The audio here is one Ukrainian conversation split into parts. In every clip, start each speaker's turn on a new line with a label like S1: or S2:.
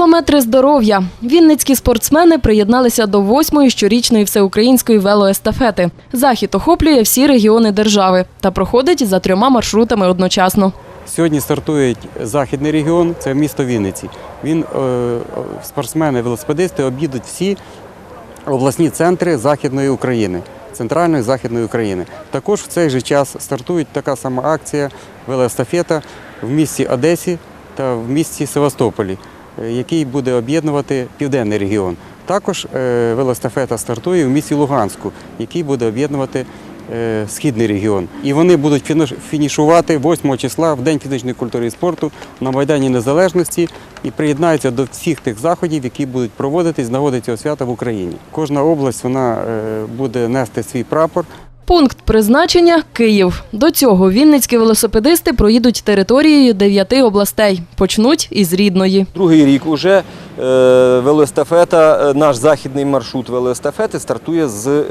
S1: кілометри здоров'я. Вінницькі спортсмени приєдналися до восьмої щорічної всеукраїнської велоестафети. Захід охоплює всі регіони держави та проходить за трьома маршрутами одночасно.
S2: Сьогодні стартує західний регіон, це місто Вінниці. Він е, спортсмени, велосипедисти об'їдуть всі обласні центри Західної України, центральної Західної України. Також в цей же час стартує така сама акція велоестафета в місті Одесі та в місті Севастополі, е, який буде об'єднувати південний регіон. Також е, велоестафета стартує в місті Луганську, який буде об'єднувати е, східний регіон. І вони будуть фінішувати 8 числа в День фізичної культури і спорту на Майдані Незалежності і приєднаються до всіх тих заходів, які будуть проводитись з нагоди цього свята в Україні. Кожна область вона е, буде нести свій прапор.
S1: Пункт призначення Київ. До цього вінницькі велосипедисти проїдуть територією дев'яти областей. Почнуть із рідної.
S3: Другий рік уже велоестафета, е, наш західний маршрут велоестафети стартує з е,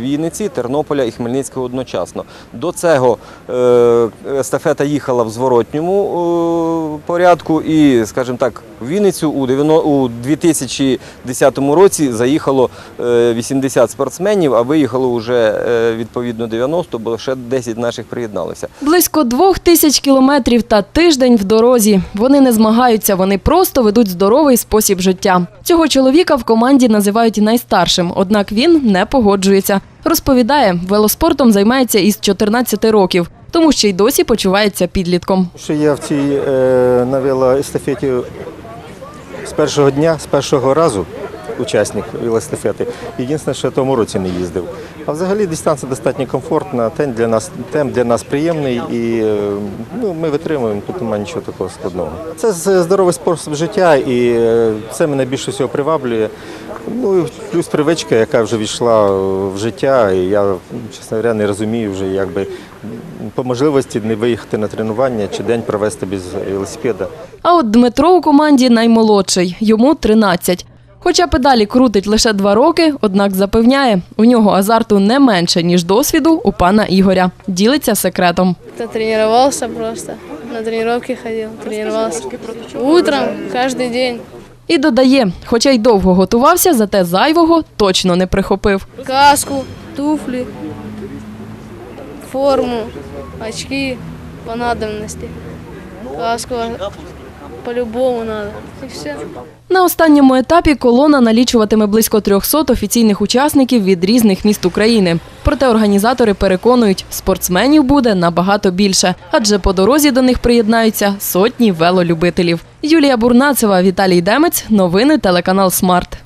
S3: Вінниці, Тернополя і Хмельницького одночасно. До цього е, естафета їхала в зворотньому е, порядку і, скажімо так, в Вінницю у, 90 у 2010 році заїхало е, 80 спортсменів, а виїхало вже е, відповідно 90, бо ще 10 наших приєдналися.
S1: Близько двох тисяч кілометрів та тиждень в дорозі. Вони не змагаються, вони просто ведуть здоровий спосіб життя. Цього чоловіка в команді називають найстаршим, однак він не погоджується. Розповідає, велоспортом займається із 14 років, тому що й досі почувається підлітком.
S4: Що я в цій е, на велоестафеті з першого дня, з першого разу учасник велоестафети. Єдине, що я тому році не їздив. А взагалі дистанція достатньо комфортна, темп для нас, темп для нас приємний і ну, ми витримуємо, тут немає нічого такого складного. Це здоровий спосіб життя і е, це мене більше всього приваблює. Ну плюс привичка, яка вже війшла в життя, і я, чесно говоря, не розумію вже, якби по можливості не виїхати на тренування чи день провести без велосипеда.
S1: А от Дмитро у команді наймолодший, йому 13. Хоча педалі крутить лише два роки, однак запевняє, у нього азарту не менше, ніж досвіду у пана Ігоря. Ділиться секретом.
S5: Кто тренировался просто, на тренировки ходил, тренировался. Утром, каждый день.
S1: І додає, хоча й довго готувався, зате зайвого точно не прихопив.
S5: Каску, туфли, форму, очки по надобности. Каску по-любому треба.
S1: На останньому етапі колона налічуватиме близько 300 офіційних учасників від різних міст України. Проте організатори переконують, спортсменів буде набагато більше, адже по дорозі до них приєднаються сотні велолюбителів. Юлія Бурнацева, Віталій Демець. Новини телеканал Смарт.